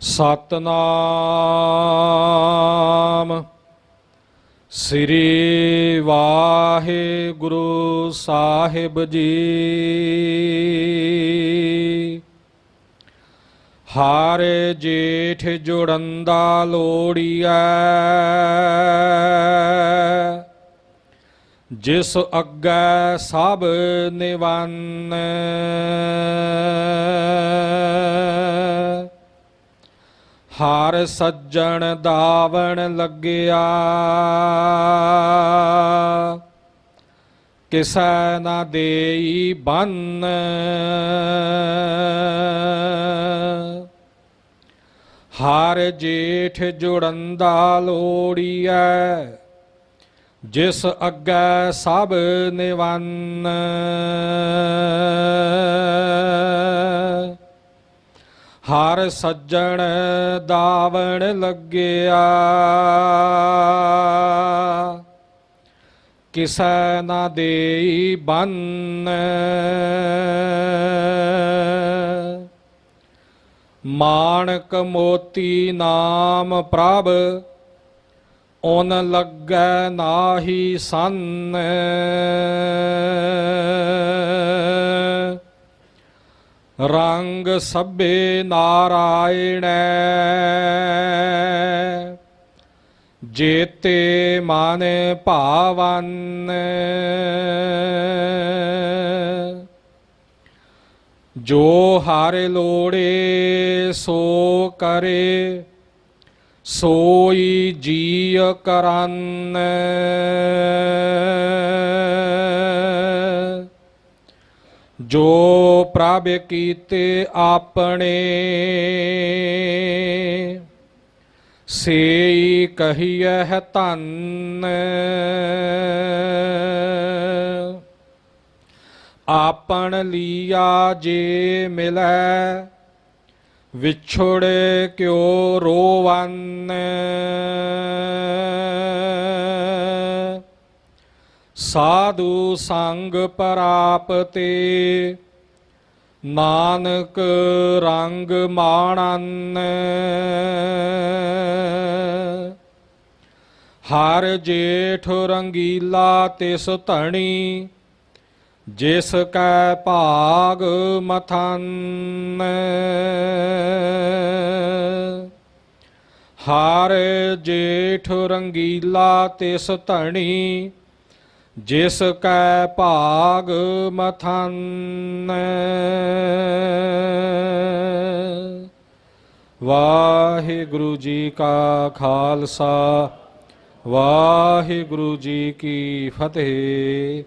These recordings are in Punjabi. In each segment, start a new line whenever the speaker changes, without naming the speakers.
ਸਤਨਾਮ। ਸ੍ਰੀ ਵਾਹਿਗੁਰੂ ਸਾਹਿਬ ਜੀ। ਹਰ ਜੇਠ ਜੁੜੰਦਾ ਲੋੜੀਐ। ਜਿਸ ਅੱਗੇ ਸਭ ਨਿਵੰਨ। ਹਾਰ ਸੱਜਣ ਦਾਵਣ ਲੱਗਿਆ। ਕਿਸੈ ਨਾ ਦੇਈ ਬੰਨ। ਹਾਰ ਜੇਠ ਜੁੜੰਦਾ ਲੋੜੀਐ, ਜਿਸ ਅੱਗੇ ਸਭ ਨਿਵੰਨ। ਹਰ ਸੱਜਣ ਦਾਵਣ ਲੱਗਿਆ। ਕਿਸੈ ਨਾ ਦੇਈ ਬੰਨ। ਮਾਣਕ ਮੋਤੀ ਨਾਮ ਪ੍ਰਭ ਓਨ ਲੱਗੈ ਨਾਹੀ ਸੰਨ। ਰੰਗ ਸਭੇ ਨਾਰਾਇਣੈ। ਜੇਤੇ ਮਨ ਭਾਵਨ। ਜੋ ਹਰਿ ਲੋੜੇ ਸੋ ਕਰੇ ਸੋਈ ਜੀਅ ਕਰਨ। जो प्राभ कीते आपने से कही है तन आपन लिया जे मिले विछुड़ क्यों रोवन ਸਾਧੂ ਸੰਗ ਪ੍ਰਾਪਤੇ, ਨਾਨਕ ਰੰਗ ਮਾਣਨ। ਹਰ ਜੇਠ ਰੰਗੀਲਾ ਤਿਸ ਧਣੀ, ਜਿਸ ਕੈ ਭਾਗ ਮਥਨ। ਹਰ ਜੇਠ ਰੰਗੀਲਾ ਤਿਸ ਧਣੀ ਜਿਸ ਕੈ ਭਾਗ ਮਥਨ ਵਾਹਿਗੁਰੂ ਜੀ ਕਾ ਖਾਲਸਾ, ਵਾਹਿਗੁਰੂ ਜੀ ਕੀ ਫਤਿਹ।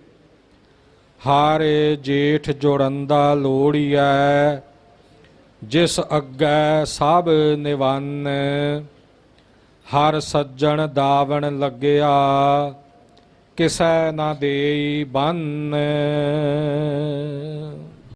ਹਾਰੇ ਜੇਠ ਜੋੜੰਦਾ ਲੋੜੀਐ ਜਿਸ ਅੱਗੇ ਸਭ ਨਿਵੰਨ। ਹਰ ਸੱਜਣ ਦਾਵਣ ਲੱਗਿਆ ਕਿਸੈ ਨਾ ਦੇਈ ਬੰਨ।